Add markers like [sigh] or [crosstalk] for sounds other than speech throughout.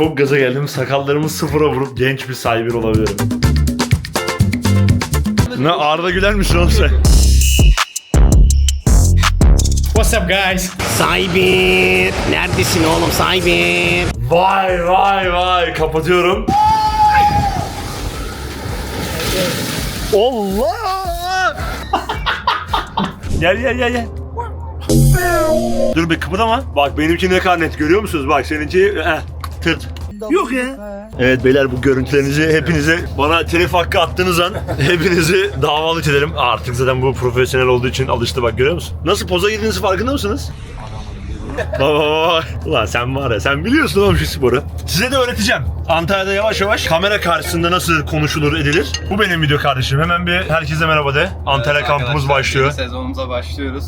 çok gaza geldim. Sakallarımı sıfıra vurup genç bir sahibi olabilirim. Ne Arda Güler misin oğlum sen? What's up guys? Sahibi. Neredesin oğlum sahibi? Vay vay vay kapatıyorum. Allah! [laughs] gel gel gel gel. Dur bir kıpırdama. Bak benimki ne kadar net görüyor musunuz? Bak seninki eh, tırt. Yok ya. Evet beyler bu görüntülerinizi hepinize bana telif hakkı attığınız an hepinizi davalık ederim. Artık zaten bu profesyonel olduğu için alıştı bak görüyor musun? Nasıl poza girdiğinizi farkında mısınız? Baba baba. Ulan sen var ya sen biliyorsun oğlum şu sporu. Size de öğreteceğim. Antalya'da yavaş yavaş kamera karşısında nasıl konuşulur edilir. Bu benim video kardeşim. Hemen bir herkese merhaba de. Antalya kampımız başlıyor. Yeni sezonumuza başlıyoruz.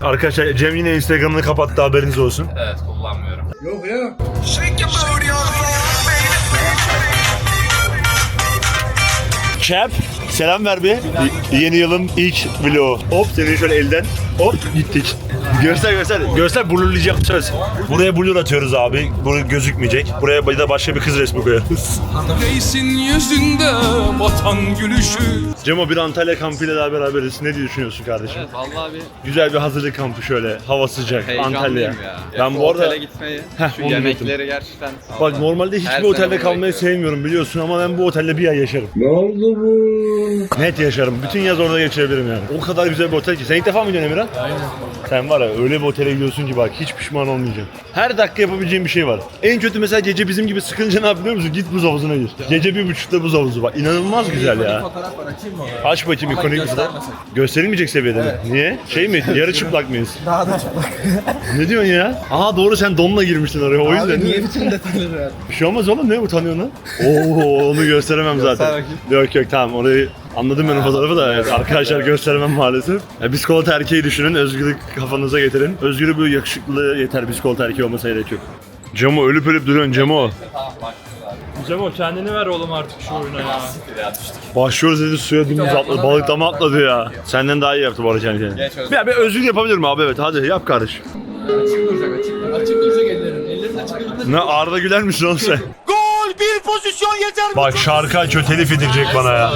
Arkadaşlar Cem yine Instagram'ını kapattı haberiniz olsun. Evet kullanmıyorum. Chap selam ver bir. Y- Yeni yılın ilk vlogu. Hop seni şöyle elden hop gittik. Göster göster. Göster blurlayacağım söz. Buraya blur atıyoruz abi. Bu gözükmeyecek. Buraya bir de başka bir kız resmi koyarız. Reisin yüzünde vatan gülüşü Cemo bir Antalya kampıyla daha beraberiz. Ne diye düşünüyorsun kardeşim? Evet vallahi bir Güzel bir hazırlık kampı şöyle. Hava sıcak. Antalya. heyecanlıyım ya. Ben bu arada otele gitmeyi, Heh, şu onu yemekleri gerçekten Bak normalde hiçbir otelde kalmayı sevmiyorum biliyorsun ama ben bu otelde bir ay yaşarım. Ne oldu bu? Net yaşarım. Bütün yaz orada geçirebilirim yani. O kadar güzel bir otel ki. Sen ilk defa mı gidiyorsun Emirhan? Aynen. Sen var ya öyle bir otele gidiyorsun ki bak hiç pişman olmayacaksın. Her dakika yapabileceğin bir şey var. En kötü mesela gece bizim gibi sıkınca ne yap biliyor musun? Git buz havuzuna gir. Gece bir buçukta buz havuzu var. İnanılmaz güzel ya. Aç bakayım ikonik bir fotoğraf. Gösterilmeyecek seviyede mi? Niye? Şey mi? Yarı çıplak mıyız? Daha da çıplak. [laughs] ne diyorsun ya? Aa doğru sen donla girmiştin oraya o yüzden. niye bütün detayları ver? Bir şey olmaz oğlum ne utanıyorsun lan? Oo onu gösteremem zaten. bakayım. Yok yok tamam orayı anladım ben o fotoğrafı da evet, arkadaşlar gösteremem maalesef. Ya, biskolata erkeği düşünün özgürlük kafanıza getirin. Özgür'ü böyle yakışıklı yeter biskolata erkeği olmasa gerek yok. Cemo ölüp ölüp duruyorsun Cemo. Cemo kendini ver oğlum artık şu oyuna ya. Başlıyoruz dedi suya dümdüz atladı. Balıklama atladı ya. Senden daha iyi yaptı bu arada kendi kendine. Geç Özgür. Ya bir özgür yapabilir mi abi evet hadi yap kardeşim. Açık duracak ellerin. Ellerin açık duracak. Ne Arda Güler misin oğlum sen? Bir pozisyon yeter. Bak şarkı açıyor telif edecek bana ya.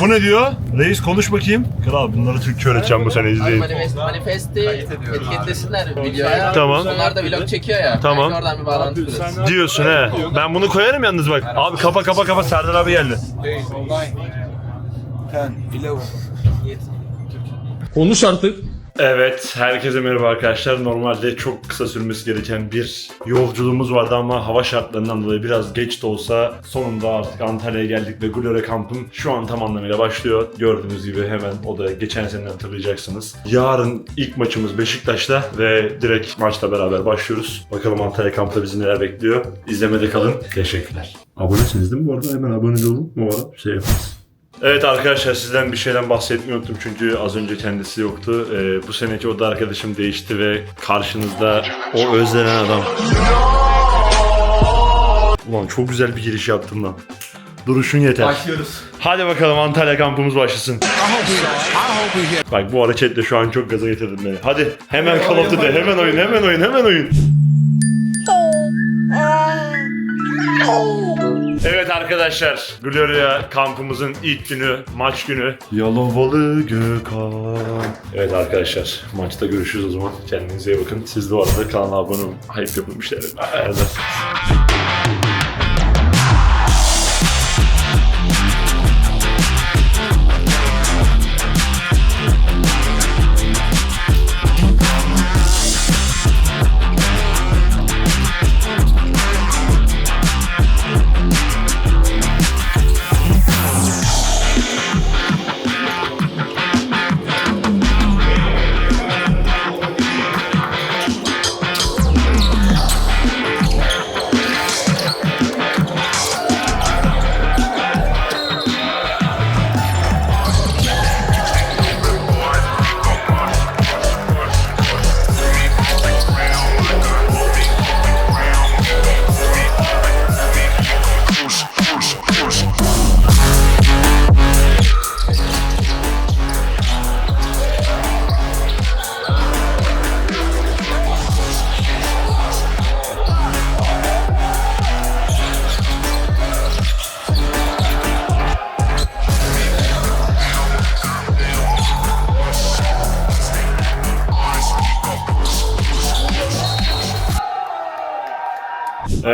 Bu ne diyor? Reis konuş bakayım. Kral bunları Türkçe öğreteceğim bu sene izleyin. Manifest, manifesti etiketlesinler videoya. Tamam. Onlar da vlog çekiyor ya. Tamam. Belki oradan bir bağlantı kurarız. Diyorsun he. Ben bunu koyarım yalnız bak. Abi kapa kapa kapa Serdar abi geldi. Konuş artık. Evet, herkese merhaba arkadaşlar. Normalde çok kısa sürmesi gereken bir yolculuğumuz vardı ama hava şartlarından dolayı biraz geç de olsa sonunda artık Antalya'ya geldik ve Gloria kampım şu an tam anlamıyla başlıyor. Gördüğünüz gibi hemen o da geçen seneden hatırlayacaksınız. Yarın ilk maçımız Beşiktaş'ta ve direkt maçla beraber başlıyoruz. Bakalım Antalya kampta bizi neler bekliyor. İzlemede kalın. Teşekkürler. Abonesiniz değil mi bu arada? Hemen abone olun. Bu arada şey yaparız. Evet arkadaşlar sizden bir şeyden bahsetmeyi unuttum çünkü az önce kendisi yoktu. Ee, bu seneki oda arkadaşım değişti ve karşınızda o özlenen adam. Ulan çok güzel bir giriş yaptım lan. Duruşun yeter. Başlıyoruz. Hadi bakalım Antalya kampımız başlasın. Bak bu hareketle şu an çok gaza getirdim beni. Hadi hemen Call of Duty, hemen oyun, hemen oyun, hemen oyun. Evet arkadaşlar, Gloria kampımızın ilk günü, maç günü. Yalovalı Gökhan. Evet arkadaşlar, maçta görüşürüz o zaman. Kendinize iyi bakın. Siz de o arada kanala abone olun. Hype yapın bir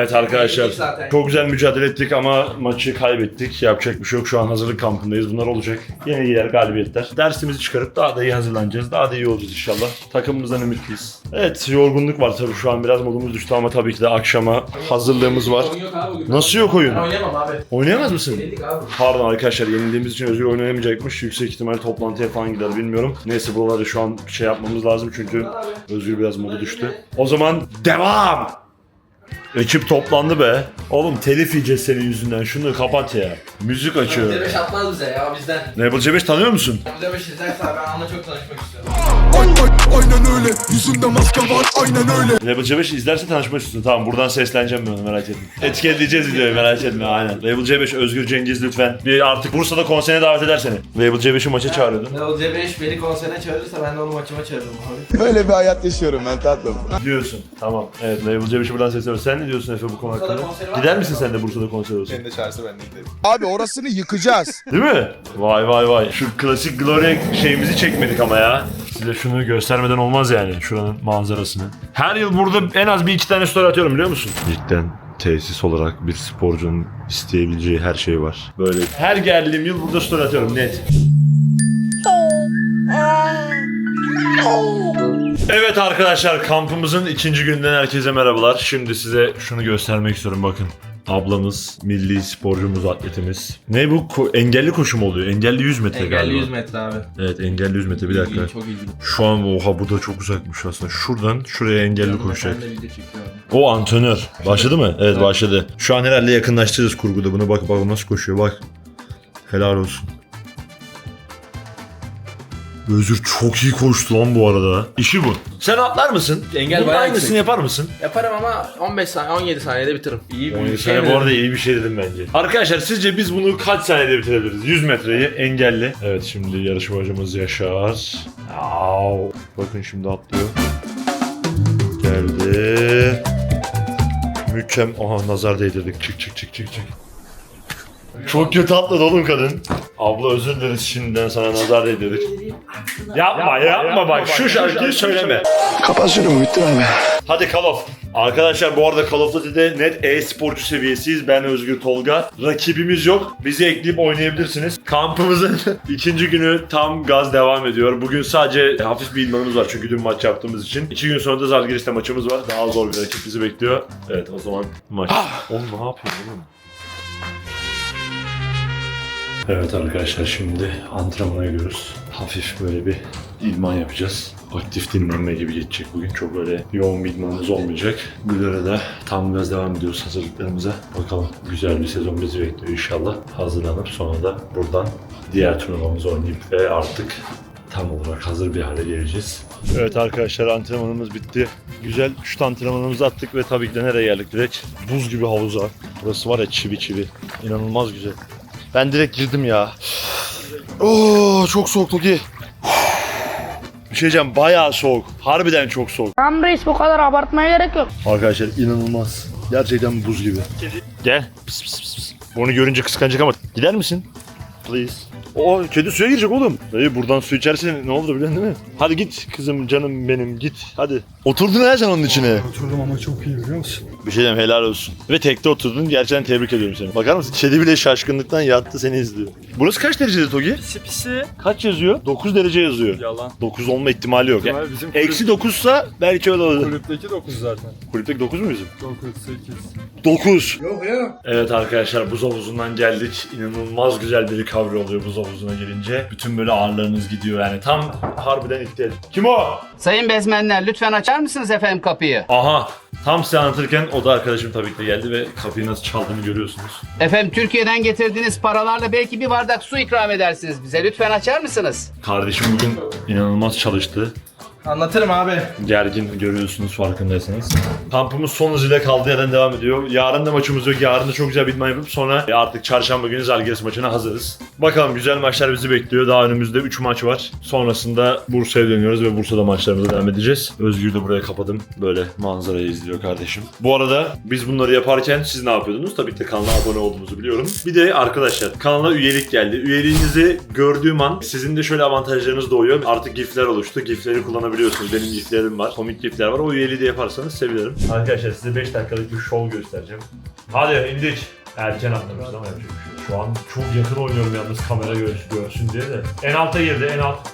Evet arkadaşlar çok güzel mücadele ettik ama maçı kaybettik. Yapacak bir şey yok. Şu an hazırlık kampındayız. Bunlar olacak. Yine gider galibiyetler. Dersimizi çıkarıp daha da iyi hazırlanacağız. Daha da iyi olacağız inşallah. Takımımızdan ümitliyiz. Evet yorgunluk var tabii şu an biraz modumuz düştü ama tabii ki de akşama hazırlığımız var. Oyun yok abi bugün. Nasıl yok oyun? Ben oynayamam abi. Oynayamaz mısın? Abi. Pardon arkadaşlar yenildiğimiz için Özgür oynayamayacakmış. Yüksek ihtimal toplantıya falan gider bilmiyorum. Neyse buraları şu an şey yapmamız lazım çünkü Özgür biraz modu düştü. O zaman devam! Ekip toplandı be. Oğlum telif yiyeceğiz senin yüzünden. Şunu kapat ya. Müzik açıyor. Demiş atmaz bize ya bizden. Nebel Cebeş tanıyor musun? Bize beş izlerse ben onunla çok tanışmak istiyorum. Aynen öyle yüzünde maske var aynen öyle Nebel Cebeş izlerse tanışmak istiyorsun. Tamam buradan sesleneceğim ben onu merak etme. Etiketleyeceğiz videoyu merak etme aynen. Label C5 Özgür Cengiz lütfen. Bir artık Bursa'da konserine davet eder seni. Label C5'i maça çağırıyordum. Ne olacak beş beni konserine çağırırsa ben de onu maçıma çağırırım abi. Böyle bir hayat yaşıyorum ben tatlım. Diyorsun. Tamam. Evet Label C5'i buradan sesleniyoruz. Sen ne diyorsun Efe bu konu Bursa'da hakkında? konseri var Gider mı? misin sen de Bursa'da konser olsun? Kendi çağırsa ben de giderim. Abi orasını yıkacağız. Değil mi? Vay vay vay. Şu klasik Glory şeyimizi çekmedik ama ya. Size şunu göstermeden olmaz yani şuranın manzarasını. Her yıl burada en az bir iki tane story atıyorum biliyor musun? Cidden tesis olarak bir sporcunun isteyebileceği her şey var. Böyle her geldiğim yıl burada story atıyorum net. Evet arkadaşlar kampımızın ikinci günden herkese merhabalar. Şimdi size şunu göstermek istiyorum bakın. Ablamız, milli sporcumuz, atletimiz. Ne bu? Ko- engelli koşu mu oluyor? Engelli 100 metre Engelli galiba. 100 metre abi. Evet engelli 100 metre bir dakika. İyi, çok ilgili. Şu an oha bu da çok uzakmış aslında. Şuradan şuraya engelli koşacak. De video. O antrenör. Başladı mı? Evet başladı. Şu an herhalde yakınlaştırırız kurguda bunu. Bak bak nasıl koşuyor bak. Helal olsun. Özür çok iyi koştu lan bu arada. İşi bu. Sen atlar mısın? Engel Bunun bayağı aynısını yüksek. yapar mısın? Yaparım ama 15 saniye 17 saniyede bitiririm. İyi 17 bir saniye şey bu arada iyi bir şey dedim bence. Arkadaşlar sizce biz bunu kaç saniyede bitirebiliriz? 100 metreyi engelli. Evet şimdi yarışmacımız Yaşar. Au. Bakın şimdi atlıyor. Geldi. Mükemmel. Aha nazar değdirdik. Çık çık çık çık çık. Çok kötü atladı oğlum kadın. Abla özür dileriz şimdiden sana nazar değdirdik. Yapma yapma, bak şu şarkıyı söyleme. Kapat şunu bitti abi. Hadi Call of. Arkadaşlar bu arada Call of Duty'de net e-sporcu seviyesiyiz. Ben Özgür Tolga. Rakibimiz yok. Bizi ekleyip oynayabilirsiniz. Kampımızın [laughs] ikinci günü tam gaz devam ediyor. Bugün sadece hafif bir idmanımız var çünkü dün maç yaptığımız için. İki gün sonra da Zalgiris'te maçımız var. Daha zor bir rakip bizi bekliyor. Evet o zaman maç. Oğlum ne yapıyorsun oğlum? Evet arkadaşlar şimdi antrenmana gidiyoruz. Hafif böyle bir idman yapacağız. Aktif dinlenme gibi geçecek bugün. Çok böyle yoğun bir idmanımız olmayacak. Güler'e de tam gaz devam ediyoruz hazırlıklarımıza. Bakalım güzel bir sezon bizi bekliyor inşallah. Hazırlanıp sonra da buradan diğer turnuvamızı oynayıp ve artık tam olarak hazır bir hale geleceğiz. Evet arkadaşlar antrenmanımız bitti. Güzel şut antrenmanımızı attık ve tabii ki de nereye geldik direkt? Buz gibi havuza. Burası var ya çivi çivi. İnanılmaz güzel. Ben direkt girdim ya. Oo çok soğuk Toki. Bir şey diyeceğim bayağı soğuk. Harbiden çok soğuk. Tamam reis bu kadar abartmaya gerek yok. Arkadaşlar inanılmaz. Gerçekten buz gibi. Gel. Pıs pıs pıs. Bunu görünce kıskanacak ama gider misin? Please. O kedi suya girecek oğlum. Dayı buradan su içersen ne olur biliyorsun değil mi? Hadi git kızım canım benim git hadi. Oturdun ha sen onun içine. Oturdum ama çok iyi biliyor musun? Bir şey diyeyim helal olsun. Ve tekte oturdun gerçekten tebrik ediyorum seni. Bakar mısın? Kedi bile şaşkınlıktan yattı seni izliyor. Burası kaç derecede Togi? Pisi pisi. Kaç yazıyor? 9 derece yazıyor. Yalan. 9 olma ihtimali yok. Yani bizim eksi 9 sa belki öyle olur. kulüpteki 9 zaten. Kulüpteki 9 mu bizim? 9, 8. 9. Yok ya. Evet arkadaşlar buz havuzundan geldik. İnanılmaz güzel bir recovery oluyor buz havuzuna gelince. Bütün böyle ağrılarınız gidiyor yani. Tam harbiden ihtiyaç. Kim o? Sayın bezmenler lütfen açar mısınız efendim kapıyı? Aha. Tam size anlatırken o da arkadaşım tabii ki de geldi ve kapıyı nasıl çaldığını görüyorsunuz. Efendim Türkiye'den getirdiğiniz paralarla belki bir bardak su ikram edersiniz bize. Lütfen açar mısınız? Kardeşim bugün inanılmaz çalıştı. Anlatırım abi. Gergin görüyorsunuz farkındaysanız. Kampımız son hızıyla kaldığı yerden devam ediyor. Yarın da maçımız yok. Yarın da çok güzel bir idman yapıp sonra artık çarşamba günü Zalgiris maçına hazırız. Bakalım güzel maçlar bizi bekliyor. Daha önümüzde 3 maç var. Sonrasında Bursa'ya dönüyoruz ve Bursa'da maçlarımıza devam edeceğiz. Özgür de buraya kapadım. Böyle manzarayı izliyor kardeşim. Bu arada biz bunları yaparken siz ne yapıyordunuz? Tabii ki de kanala abone olduğunuzu biliyorum. Bir de arkadaşlar kanala üyelik geldi. Üyeliğinizi gördüğüm an sizin de şöyle avantajlarınız doğuyor. Artık gifler oluştu. Gifleri kullanabilirsiniz Biliyorsunuz benim giflerim var. Komik gifler var. O üyeliği de yaparsanız sevinirim. Arkadaşlar size 5 dakikalık bir şov göstereceğim. Hadi indik. Erken atlamışız ama yapacak bir şey yok. Şu an çok yakın oynuyorum yalnız kamera görsün, görsün diye de. En alta girdi en alt.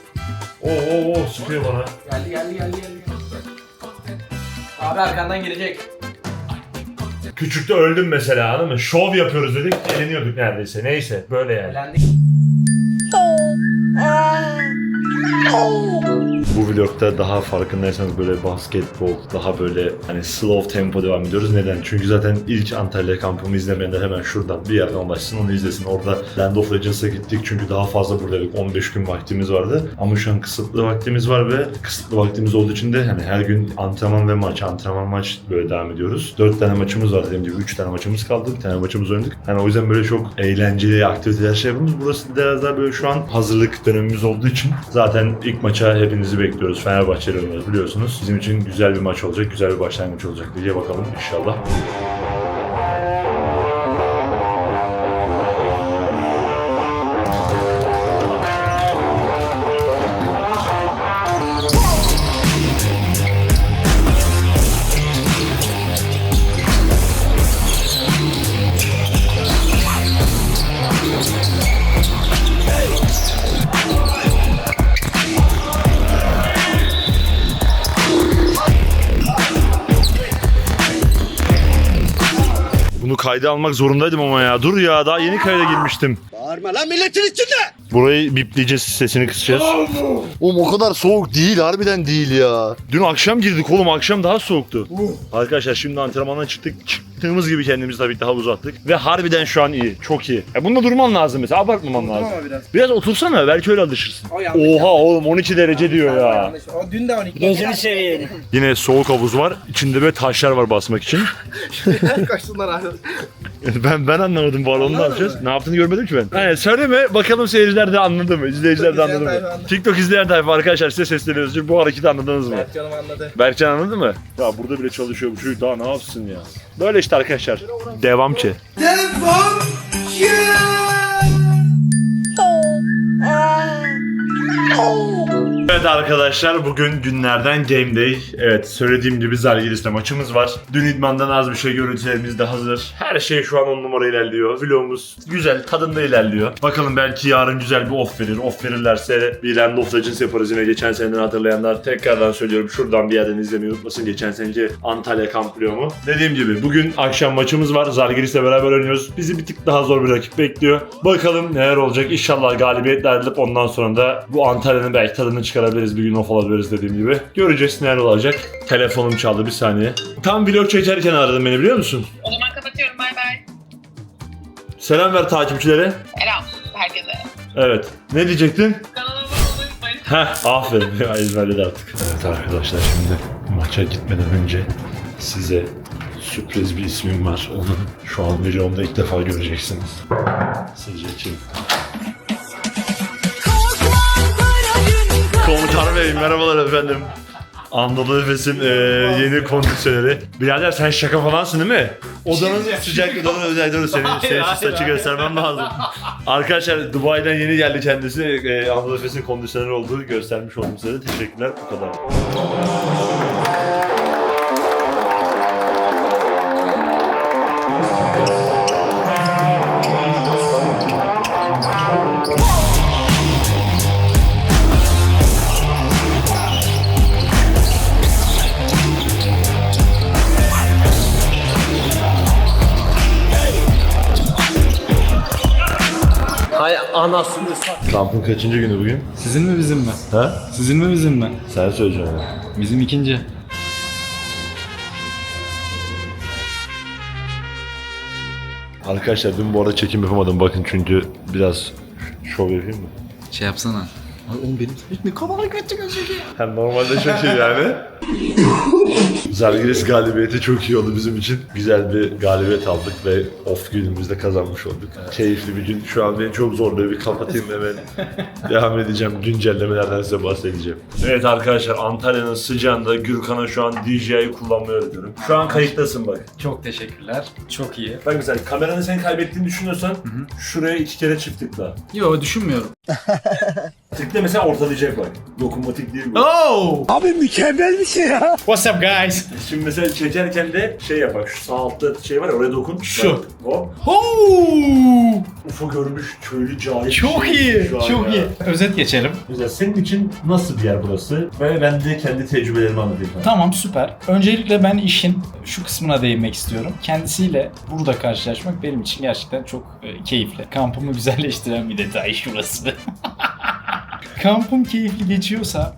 Oo oo oo sıkıyor bana. Geldi geldi geldi geldi. Abi arkandan gelecek. Küçükte öldüm mesela anladın mı? Şov yapıyoruz dedik eğleniyorduk neredeyse. Neyse böyle yani. Elendik. Bu vlogda daha farkındaysanız böyle basketbol, daha böyle hani slow tempo devam ediyoruz. Neden? Çünkü zaten ilk Antalya kampımı izlemeyenler hemen şuradan bir yerden ulaşsın onu izlesin. Orada Land of Legends'a gittik çünkü daha fazla buradaydık. 15 gün vaktimiz vardı. Ama şu an kısıtlı vaktimiz var ve kısıtlı vaktimiz olduğu için de hani her gün antrenman ve maç, antrenman maç böyle devam ediyoruz. 4 tane maçımız var dediğim gibi 3 tane maçımız kaldı. Bir tane maçımız oynadık. Yani o yüzden böyle çok eğlenceli aktiviteler şey yapıyoruz. Burası biraz daha böyle şu an hazırlık dönemimiz olduğu için zaten ilk maça hepinizi bekliyoruz. Fenerbahçeli oynuyoruz biliyorsunuz. Bizim için güzel bir maç olacak, güzel bir başlangıç olacak diye bakalım inşallah. Kayda almak zorundaydım ama ya. Dur ya daha yeni kayda girmiştim. Bağırma lan milletin içinde. Burayı bipleyeceğiz, sesini kısacağız. Oğlum o kadar soğuk değil, harbiden değil ya. Dün akşam girdik oğlum, akşam daha soğuktu. Arkadaşlar şimdi antrenmandan çıktık. Çıktığımız gibi kendimizi tabii ki havuza attık. Ve harbiden şu an iyi, çok iyi. Ya bunda durman lazım mesela, abartmaman lazım. biraz. Biraz otursana, belki öyle alışırsın. O yanlış. Oha oğlum 12 derece diyor ya. Yanlış. O dün de 12. Gözünü seveyim. Yine soğuk havuz var. İçinde böyle taşlar var basmak için. [laughs] Kaçtılar abi. [laughs] ben ben anlamadım bu arada onu ne yapacağız? Ne yaptığını görmedim ki ben. Hani söyleme bakalım seyirciler de anladı mı? İzleyiciler de anladı mı? izleyen tayfa anladı. TikTok izleyen tayfa arkadaşlar size sesleniyoruz. Çünkü bu hareketi anladınız mı? Evet canım anladı. Berkcan anladı mı? Ya burada bile çalışıyor bu çocuk daha ne yapsın ya? Böyle işte arkadaşlar. Devam ki. Evet arkadaşlar bugün günlerden Game Day. Evet söylediğim gibi Zalgiris'le maçımız var. Dün idmandan az bir şey görüntülerimiz de hazır. Her şey şu an on numara ilerliyor. Vlogumuz güzel tadında ilerliyor. Bakalım belki yarın güzel bir off verir. Off verirlerse bir Land of Legends yaparız yine geçen seneden hatırlayanlar. Tekrardan söylüyorum şuradan bir yerden izlemeyi unutmasın. Geçen seneki Antalya kamp vlogumu. Dediğim gibi bugün akşam maçımız var. Zalgiris'le beraber oynuyoruz. Bizi bir tık daha zor bir rakip bekliyor. Bakalım neler olacak. İnşallah galibiyetle ayrılıp ondan sonra da bu Antalya'nın belki tadını çıkarabiliriz. Bir gün off alabiliriz dediğim gibi. Göreceğiz neler olacak. Telefonum çaldı bir saniye. Tam vlog çekerken aradım beni biliyor musun? O zaman kapatıyorum bay bay. Selam ver takipçilere. Selam herkese. Evet. Ne diyecektin? Kanalıma abone olmayı Heh aferin. [laughs] Ezberledi artık. Evet arkadaşlar şimdi maça gitmeden önce size sürpriz bir ismim var. Onu şu an videomda ilk defa göreceksiniz. Sizce kim? Komutan Bey merhabalar efendim. Anadolu Efes'in e, yeni kondisyoneri. Birader sen şaka falansın değil mi? Odanın sıcaklığından özel dur senin, senin şu saçı göstermem lazım. Arkadaşlar Dubai'den yeni geldi kendisi. E, Anadolu Efes'in kondisyoneri olduğu göstermiş oldum size. Teşekkürler bu kadar. Anasını Kampın kaçıncı günü bugün? Sizin mi bizim mi? Ha? Sizin mi bizim mi? Sen söyleyeceksin. Bizim ikinci. Arkadaşlar dün bu arada çekim yapamadım bakın çünkü biraz şov yapayım mı? Şey yapsana. Hem normalde çok iyi yani. Zalgiris galibiyeti çok iyi oldu bizim için. Güzel bir galibiyet aldık ve off günümüzde kazanmış olduk. Keyifli bir gün. Şu an beni çok zorluyor. Bir kapatayım hemen. [laughs] Devam edeceğim. Güncellemelerden size bahsedeceğim. Evet arkadaşlar Antalya'nın sıcağında Gürkan'a şu an DJI'yi kullanmayı öğretiyorum. Şu an kayıttasın bak. Çok teşekkürler. Çok iyi. Bak mesela kameranı sen kaybettiğini düşünüyorsan şuraya iki kere çift tıkla. Yo düşünmüyorum. [laughs] Tıkla mesela ortalayacak bak. Dokunmatik değil bu. Oh! Abi mükemmel bir şey ya. What's up guys? Şimdi mesela çekerken de şey yap bak şu sağ altta şey var ya oraya dokun. Şu. Bak, hop. Oh! UFO görmüş köylü cahil. Çok şey iyi, çok ya. iyi. Özet geçelim. Güzel. Senin için nasıl bir yer burası? Ve ben de kendi tecrübelerimi anlatayım sana. Tamam süper. Öncelikle ben işin şu kısmına değinmek istiyorum. Kendisiyle burada karşılaşmak benim için gerçekten çok e, keyifli. Kampımı güzelleştiren bir detay şurası. [laughs] Kampım keyifli geçiyorsa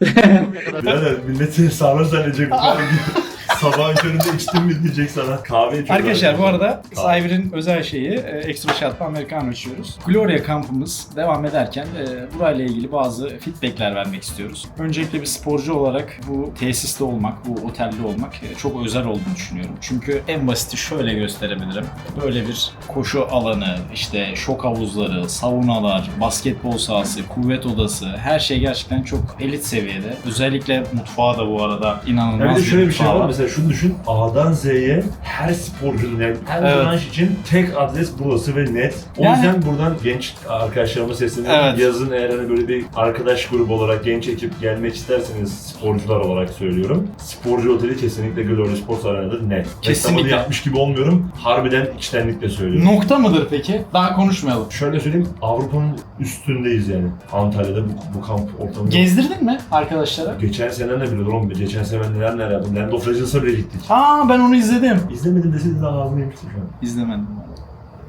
Birader milleti sarhoş zannedecek. [laughs] Sabahın köründe içtim mi diyecek sana. Kahve içiyor. Arkadaşlar bu arada Cyber'in özel şeyi e, ekstra shot'lı americano içiyoruz. Gloria kampımız devam ederken e, burayla ilgili bazı feedbackler vermek istiyoruz. Öncelikle bir sporcu olarak bu tesiste olmak, bu otelde olmak e, çok özel olduğunu düşünüyorum. Çünkü en basiti şöyle gösterebilirim. Böyle bir koşu alanı, işte şok havuzları, saunalar, basketbol sahası, kuvvet odası her şey gerçekten çok elit seviyede. Özellikle mutfağı da bu arada inanılmaz Ya bir de şöyle bir şey mutfağı var mesela şunu düşün A'dan Z'ye her sporcunun her Evet. branş için tek adres burası ve net. O Yani- yüzden buradan genç arkadaşlarıma sesleniyorum. Evet. Yazın eğer hani böyle bir arkadaş grubu olarak genç ekip gelmek isterseniz sporcular olarak söylüyorum. Sporcu oteli kesinlikle Glory Sports Arena'dır net. Kesinlikle. Reklamını yapmış gibi olmuyorum. Harbiden içtenlikle söylüyorum. Nokta mıdır peki? Daha konuşmayalım. Şöyle söyleyeyim Avrupa'nın üstündeyiz yani. Antalya'da bu, bu kamp ortamında. Gezdirdin mi arkadaşlara? Geçen sene ne biliyor oğlum? Geçen sene ben neler neler yaptım. Land of Legends'a bile gittik. Aa ben onu izledim. İzlemedim deseydin daha ağzını yemiştim şu an. İzlemedim.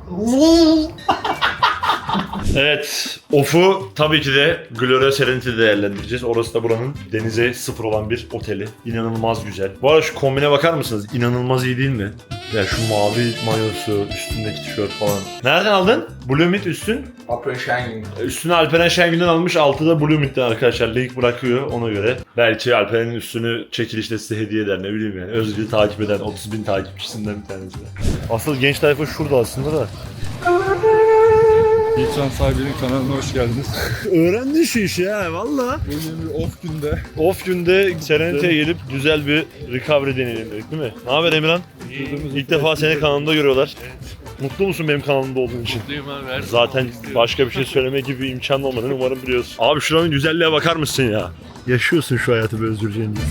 [laughs] Evet, Of'u tabii ki de Gloria Serenity'de değerlendireceğiz. Orası da buranın denize sıfır olan bir oteli. İnanılmaz güzel. Bu arada şu kombine bakar mısınız? İnanılmaz iyi değil mi? Ya şu mavi mayosu, üstündeki tişört falan. Nereden aldın? Bloomit üstün. Upper Shining. Üstünü Alperen Şengül'den almış, altı da Bloomit'ten arkadaşlar. Link bırakıyor ona göre. Belki Alperen'in üstünü çekilişte size hediye eder ne bileyim yani. Özgür'ü takip eden 30 bin takipçisinden bir tanesi. Asıl genç tayfa şurada aslında da. Yiğitcan sahibinin kanalına hoş geldiniz. [laughs] Öğrendin şu işi ya valla. Bugün bir off günde. Off günde Serenity'ye gelip güzel bir recovery deneyelim dedik değil mi? Ne haber Emirhan? İlk defa seni kanalımda görüyorlar. Mutlu musun benim kanalımda olduğun için? Mutluyum abi. Zaten başka bir şey söyleme gibi bir imkan olmadığını umarım biliyorsun. Abi şuranın güzelliğe bakar mısın ya? Yaşıyorsun şu hayatı be Özgür Cengiz.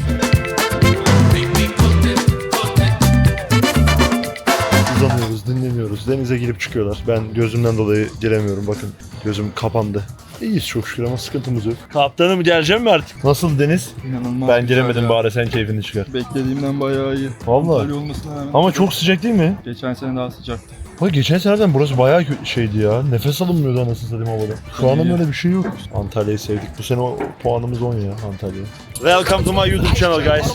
Uzanıyoruz, dinlemiyoruz. Denize girip çıkıyorlar. Ben gözümden dolayı giremiyorum. Bakın gözüm kapandı. İyiyiz çok şükür ama sıkıntımız yok. Kaptanım geleceğim mi artık? Nasıl deniz? İnanılmaz Ben güzel giremedim ya. bari sen keyfini çıkar. Beklediğimden bayağı iyi. Vallahi. Olmasına rağmen. Ama çok sıcak değil mi? Geçen sene daha sıcaktı. Bak geçen seneden burası bayağı kö- şeydi ya. Nefes alınmıyordu anasını satayım havada. Şu anda öyle bir şey yok. Antalya'yı sevdik. Bu sene o puanımız 10 ya Antalya. Welcome to my YouTube channel guys.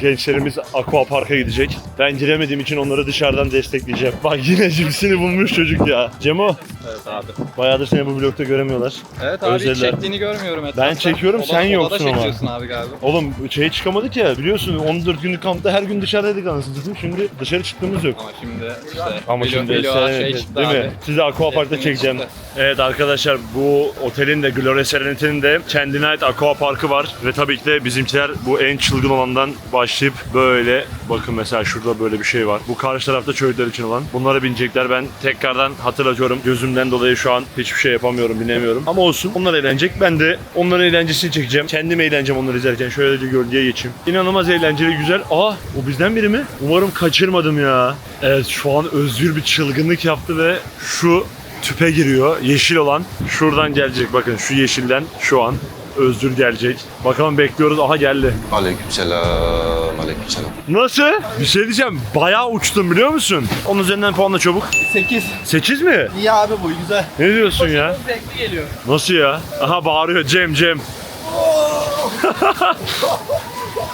Gençlerimiz Aqua Park'a gidecek. Ben giremediğim için onları dışarıdan destekleyeceğim. [laughs] Bak yine cipsini bulmuş çocuk ya. Cemo, Evet abi. bayağıdır seni bu vlogta göremiyorlar. Evet abi hiç Özlediler. çektiğini görmüyorum etrafta. Ben çekiyorum, Oda- sen yoksun ama. çekiyorsun abi galiba. Oğlum şeye çıkamadık ya biliyorsun 14 günlük kampta her gün dışarıdaydık anasını satayım. Şimdi dışarı çıktığımız yok. Ama şimdi işte Ama şimdi sen- şey çıktı değil abi. mi? Sizi Aqua Park'ta çekeceğim. çıktı. Evet arkadaşlar bu otelin de Gloria Serenity'nin de kendine ait Aqua Park'ı var. Ve tabii ki de bizimkiler bu en çılgın olandan başlayıp böyle bakın mesela şurada böyle bir şey var. Bu karşı tarafta çocuklar için olan. Bunlara binecekler. Ben tekrardan hatırlatıyorum. Gözümden dolayı şu an hiçbir şey yapamıyorum, binemiyorum. Ama olsun. Onlar eğlenecek. Ben de onların eğlencesini çekeceğim. Kendim eğleneceğim onları izlerken. Şöyle bir gölgeye geçeyim. İnanılmaz eğlenceli, güzel. Aa o bizden biri mi? Umarım kaçırmadım ya. Evet şu an özgür bir çılgınlık yaptı ve şu tüpe giriyor. Yeşil olan. Şuradan gelecek bakın şu yeşilden şu an. Özgür gelecek. Bakalım bekliyoruz. Aha geldi. Aleykümselam. Aleykümselam. Nasıl? Bir şey diyeceğim. Bayağı uçtun biliyor musun? Onun üzerinden puanla çabuk. 8. 8 mi? İyi abi bu güzel. Ne diyorsun ya? Zevkli geliyor. Nasıl ya? Aha bağırıyor Cem Cem. [laughs]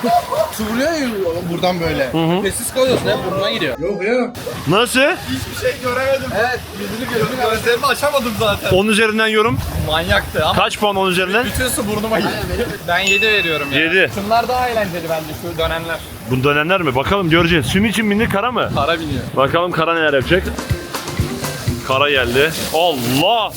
[laughs] Sıvırıyor ya buradan böyle. hı. Sessiz kalıyorsun hep burnuna giriyor. Yok ya. Nasıl? Evet yüzünü gözünü gözlerimi açamadım zaten. 10 üzerinden yorum. Manyaktı ama Kaç puan 10 üzerinden? bütün su burnuma gitti. Ben 7 veriyorum ya. 7. Şunlar daha eğlenceli bence şu dönemler. Bu dönenler mi? Bakalım göreceğiz. Süm için bindi kara mı? Para biniyor. Bakalım kara neler yapacak. Kara geldi. Allah!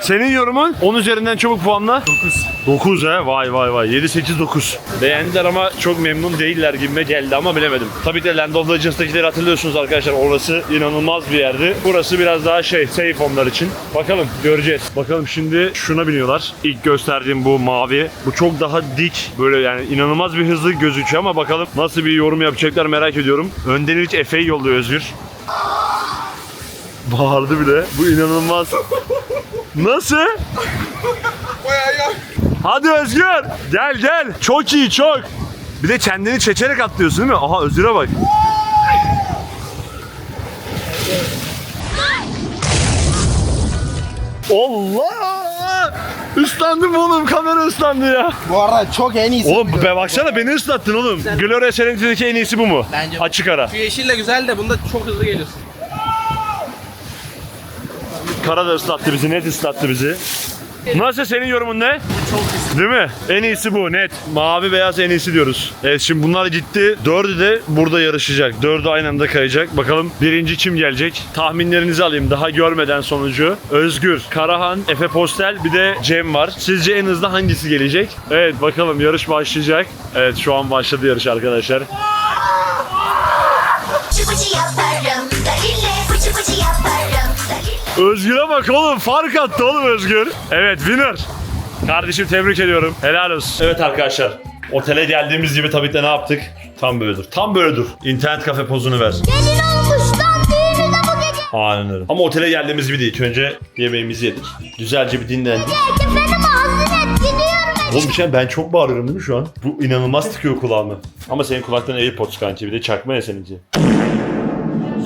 Senin yorumun 10 üzerinden çabuk puanla. 9. 9 he vay vay vay 7 8 9. Beğendiler ama çok memnun değiller gibime geldi ama bilemedim. Tabii de Land of Legends'takileri hatırlıyorsunuz arkadaşlar. Orası inanılmaz bir yerdi. Burası biraz daha şey safe onlar için. Bakalım göreceğiz. Bakalım şimdi şuna biniyorlar. İlk gösterdiğim bu mavi. Bu çok daha dik. Böyle yani inanılmaz bir hızlı gözüküyor ama bakalım nasıl bir yorum yapacaklar merak ediyorum. Önden hiç Efe'yi yolluyor Özgür. Bağırdı bile. Bu inanılmaz. Nasıl? Hadi Özgür. Gel gel. Çok iyi çok. Bir de kendini çeçerek atlıyorsun değil mi? Aha Özgür'e bak. Allah! Islandım oğlum. Kamera ıslandı ya. Bu arada çok en iyisi. Oğlum be baksana beni ıslattın oğlum. Gloria Serenity'deki en iyisi bu mu? Bence- Açık ara. Şu yeşil de güzel de bunda çok hızlı geliyorsun. Kara da ıslattı bizi, net ıslattı bizi. Nasıl senin yorumun ne? Değil mi? En iyisi bu net. Mavi beyaz en iyisi diyoruz. Evet şimdi bunlar gitti. Dördü de burada yarışacak. Dördü aynı anda kayacak. Bakalım birinci kim gelecek? Tahminlerinizi alayım daha görmeden sonucu. Özgür, Karahan, Efe Postel bir de Cem var. Sizce en hızlı hangisi gelecek? Evet bakalım yarış başlayacak. Evet şu an başladı yarış arkadaşlar. Özgür'e bak oğlum fark attı oğlum Özgür. Evet winner. Kardeşim tebrik ediyorum. Helal olsun. Evet arkadaşlar. Otele geldiğimiz gibi tabii ki de ne yaptık? Tam böyle dur. Tam böyle dur. İnternet kafe pozunu ver. Gelin olmuştan düğünü de bu gece. Aynen öyle. Ama otele geldiğimiz gibi değil. Önce yemeğimizi yedik. Güzelce bir dinlendik. Belki benim ağzın et gidiyorum. Oğlum bir şey ben çok bağırıyorum değil mi şu an? Bu inanılmaz tıkıyor kulağımı. Ama senin kulaktan AirPods kanki bir de çakma ya seninki.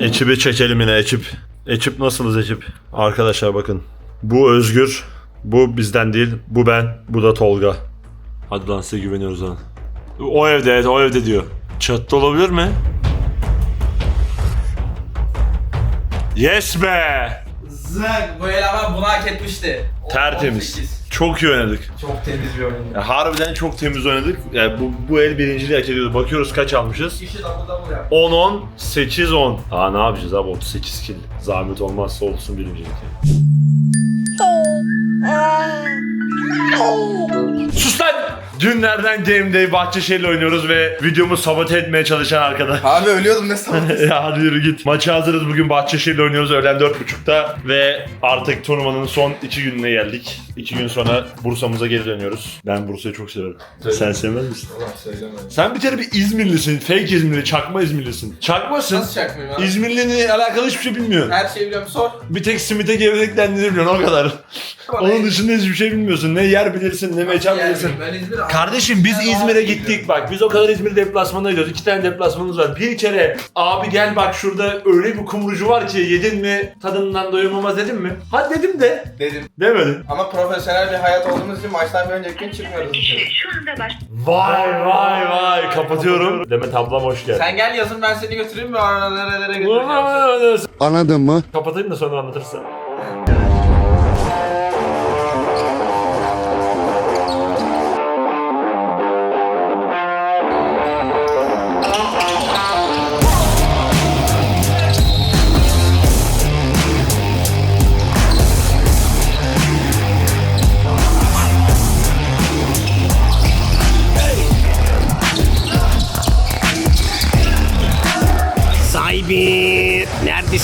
Ekibi çekelim yine ekip. Ekip nasılız ekip? Arkadaşlar bakın. Bu Özgür. Bu bizden değil. Bu ben. Bu da Tolga. Hadi lan size güveniyoruz lan. O evde evet o evde diyor. Çattı olabilir mi? Yes be! Zık bu eleman bunu hak etmişti. O- Tertemiz. 18. Çok iyi oynadık. Çok temiz bir oyun. Ya harbiden çok temiz oynadık. Yani bu, bu el birinciliği hak ediyordu. Bakıyoruz kaç almışız. Kişi double double yap. 10-10, 8-10. Aa ne yapacağız abi 38 kill. Zahmet olmazsa olsun birincilik. Sus lan! Günlerden Game Day Bahçeşehir'le oynuyoruz ve videomu sabote etmeye çalışan arkadaş. [laughs] Abi ölüyordum ne sanırım. [laughs] ya hadi yürü git. Maça hazırız bugün Bahçeşehir'le oynuyoruz öğlen 4.30'da ve artık turnuvanın son 2 gününe geldik. 2 gün sonra Bursa'mıza geri dönüyoruz. Ben Bursa'yı çok severim. Sen sevmez misin? Sen bir kere bir İzmirlisin. Fake İzmirli, çakma İzmirlisin. Çakmasın. Nasıl çakmayayım abi? İzmirli'yle alakalı hiçbir şey bilmiyorsun. Her şeyi biliyorum sor. Bir tek simite gevreklendiğini biliyorsun o kadar. Onun dışında hiçbir şey bilmiyorsun. Ne yer bilirsin, ne mekan bilirsin. Ben İzmir Kardeşim biz İzmir'e gittik bak. Biz o kadar İzmir deplasmanına gidiyoruz. İki tane deplasmanımız var. Bir kere abi gel bak şurada öyle bir kumrucu var ki yedin mi tadından doyumamaz dedim mi? Hadi dedim de. Dedim. Demedim. Ama profesyonel bir hayat olduğumuz için maçtan bir önceki gün çıkmıyoruz dışarı. Vay vay vay kapatıyorum. Demet ablam hoş geldin. Sen gel yazın ben seni götüreyim mi? Nerelere götüreceğim seni? Anladın mı? Kapatayım da sonra anlatırsın. baby.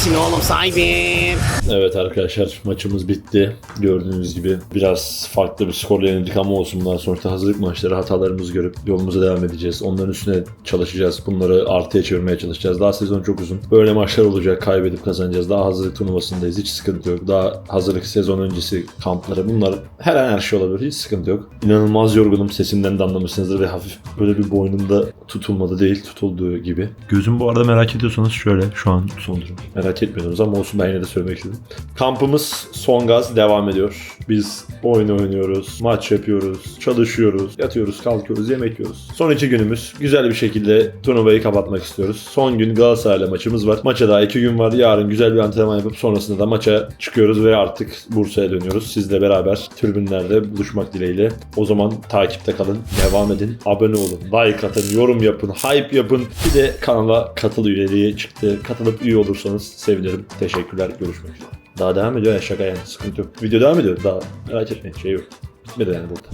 Neredesin oğlum sahibi? Evet arkadaşlar maçımız bitti. Gördüğünüz gibi biraz farklı bir skorla yenildik ama olsun bundan sonuçta hazırlık maçları hatalarımızı görüp yolumuza devam edeceğiz. Onların üstüne çalışacağız. Bunları artıya çevirmeye çalışacağız. Daha sezon çok uzun. Böyle maçlar olacak. Kaybedip kazanacağız. Daha hazırlık turnuvasındayız. Hiç sıkıntı yok. Daha hazırlık sezon öncesi kampları. Bunlar her an her şey olabilir. Hiç sıkıntı yok. İnanılmaz yorgunum. Sesimden de anlamışsınızdır ve hafif böyle bir boynumda tutulmadı değil. Tutulduğu gibi. Gözüm bu arada merak ediyorsanız şöyle. Şu an son durum. Merak etmiyordunuz ama olsun ben yine de söylemek istedim. Kampımız son gaz devam ediyor. Biz oyun oynuyoruz, maç yapıyoruz, çalışıyoruz, yatıyoruz, kalkıyoruz, yemek yiyoruz. Son iki günümüz güzel bir şekilde turnuvayı kapatmak istiyoruz. Son gün Galatasaray'la maçımız var. Maça daha iki gün var. Yarın güzel bir antrenman yapıp sonrasında da maça çıkıyoruz ve artık Bursa'ya dönüyoruz. Sizle beraber tribünlerde buluşmak dileğiyle. O zaman takipte kalın, devam edin, abone olun, like atın, yorum yapın, hype yapın. Bir de kanala katıl üyeliği çıktı. Katılıp üye olursanız sevinirim. Teşekkürler. Görüşmek üzere. Daha devam ediyor ya şaka yani sıkıntı yok. Video devam ediyor daha merak etmeyin şey yok. Bitmedi yani burada.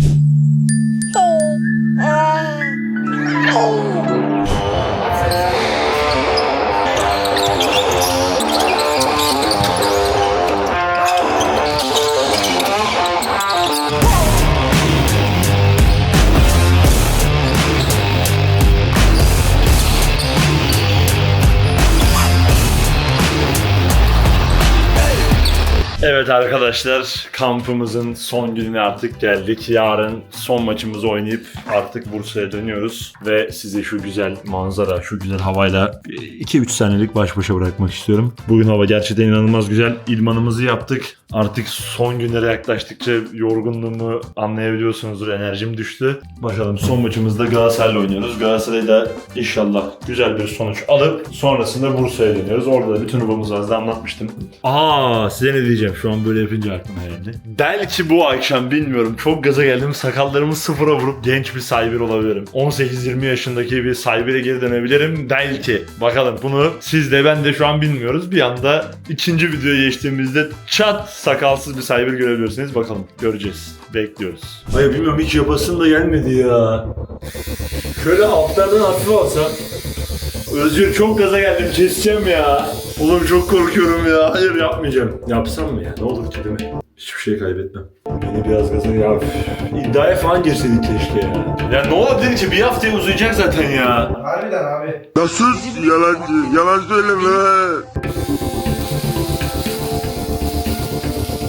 Evet arkadaşlar kampımızın son gününe artık geldik. Yarın son maçımızı oynayıp artık Bursa'ya dönüyoruz. Ve sizi şu güzel manzara, şu güzel havayla 2-3 saniyelik baş başa bırakmak istiyorum. Bugün hava gerçekten inanılmaz güzel. İlmanımızı yaptık. Artık son günlere yaklaştıkça yorgunluğumu anlayabiliyorsunuzdur. Enerjim düştü. Bakalım son maçımızda Galatasaray'la oynuyoruz. Galatasaray'da inşallah güzel bir sonuç alıp sonrasında Bursa'ya dönüyoruz. Orada da bütün rubamızı az da anlatmıştım. Aa size ne diyeceğim şu an böyle yapınca aklıma geldi. Belki bu akşam bilmiyorum çok gaza geldim sakallarımı sıfıra vurup genç bir cyber olabilirim. 18-20 yaşındaki bir cyber'e geri dönebilirim. Belki. Bakalım bunu siz de ben de şu an bilmiyoruz. Bir anda ikinci videoya geçtiğimizde çat sakalsız bir cyber görebilirsiniz. Bakalım göreceğiz. Bekliyoruz. Hayır bilmiyorum hiç yapasım da gelmedi ya. Şöyle altlardan hafif alsam. Özgür çok gaza geldim keseceğim ya. Oğlum çok korkuyorum ya. Hayır yapmayacağım. Yapsam mı ya? Ne olur ki değil mi? Hiçbir şey kaybetmem. Beni biraz gaza ya. üf, İddiaya falan girseydik keşke ya. Ya ne olabilir ki? Bir haftaya uzayacak zaten ya. Harbiden abi. Nasıl yalancı? Yalan söyleme.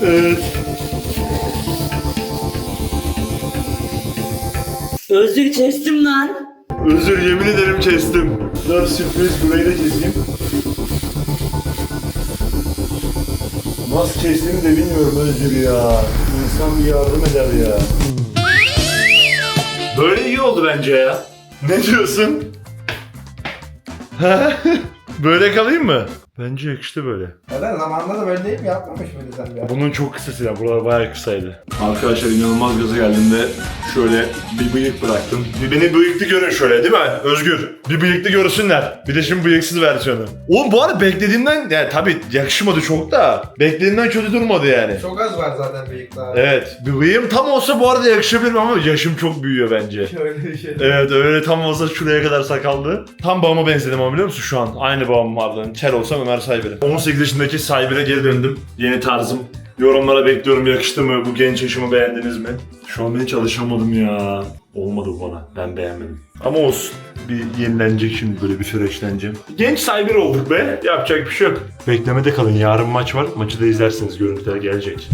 Evet. Özür kestim lan. Özür yemin ederim kestim. Dur sürpriz burayı da keseyim. Nasıl kestiğimi de bilmiyorum Özgür ya. İnsan bir yardım eder ya. Böyle iyi oldu bence ya. Ne diyorsun? [laughs] böyle kalayım mı? Bence yakıştı böyle. Neden zamanında da böyle değil mi? Yapmamış mıydın sen bir? Bunun çok kısası ya. Buralar bayağı kısaydı. Arkadaşlar inanılmaz gaza geldiğimde şöyle bir bıyık bıraktım. Bir beni bıyıklı görün şöyle değil mi? Özgür. Bir bıyıklı görsünler. Bir de şimdi bıyıksız versiyonu. Oğlum bu arada beklediğimden yani tabii yakışmadı çok da beklediğimden kötü durmadı yani. Çok az var zaten bıyıklar. Evet. Bir bıyığım tam olsa bu arada yakışabilir ama yaşım çok büyüyor bence. [laughs] Şöyle bir şey. Evet öyle tam olsa şuraya kadar sakallı. Tam babama benzedim ama biliyor musun şu an? Aynı babam vardı. Kel olsam Ömer Saybir'e. 18 yaşındaki Saybir'e geri döndüm. Yeni tarzım. Yorumlara bekliyorum yakıştı mı? Bu genç yaşımı beğendiniz mi? Şu an ben hiç alışamadım ya. Olmadı bana. Ben beğenmedim. Ama olsun. Bir yenilenecek şimdi böyle bir süreçleneceğim. Genç Saybir olduk be. Yapacak bir şey yok. Beklemede kalın. Yarın maç var. Maçı da izlersiniz. Görüntüler gelecek.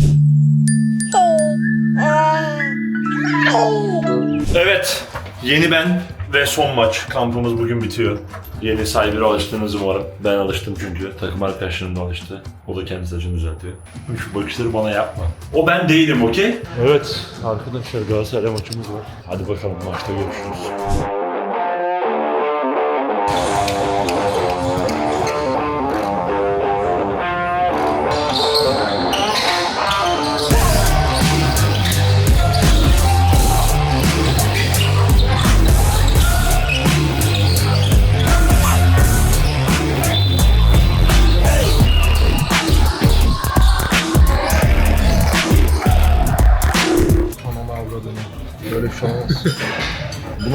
Evet. Yeni ben ve son maç. Kampımız bugün bitiyor. Yeni sahibine alıştığınızı umarım. Ben alıştım çünkü. Takım arkadaşlarım da alıştı. O da kendi saçını düzeltiyor. Şu bakışları bana yapma. O ben değilim okey? Evet. Arkadaşlar Galatasaray maçımız var. Hadi bakalım maçta görüşürüz.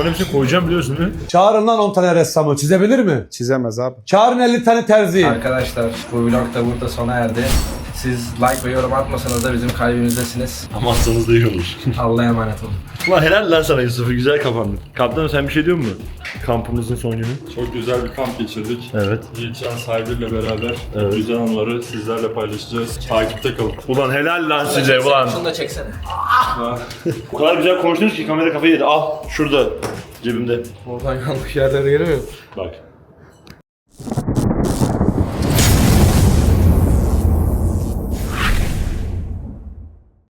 Bunların hepsini koyacağım biliyorsun değil mi? Çağırın lan 10 tane ressamı. Çizebilir mi? Çizemez abi. Çağırın 50 tane terzi. Arkadaşlar bu vlog da burada sona erdi. Siz like ve yorum atmasanız da bizim kalbimizdesiniz. Ama atsanız da iyi olur. [laughs] Allah'a emanet olun. Ulan helal lan sana Yusuf'u güzel kapandın. Kaptanım sen bir şey diyor musun? Kampımızın son günü. Çok güzel bir kamp geçirdik. Evet. Yiğitcan sahibiyle beraber Evet. güzel anıları sizlerle paylaşacağız. Takipte kalın. Ulan helal lan size ulan. Şunu da çeksene. O kadar güzel konuştunuz ki kamera kafayı yedi. Al şurada cebimde. Oradan yanlış yerlere giremiyorum. Bak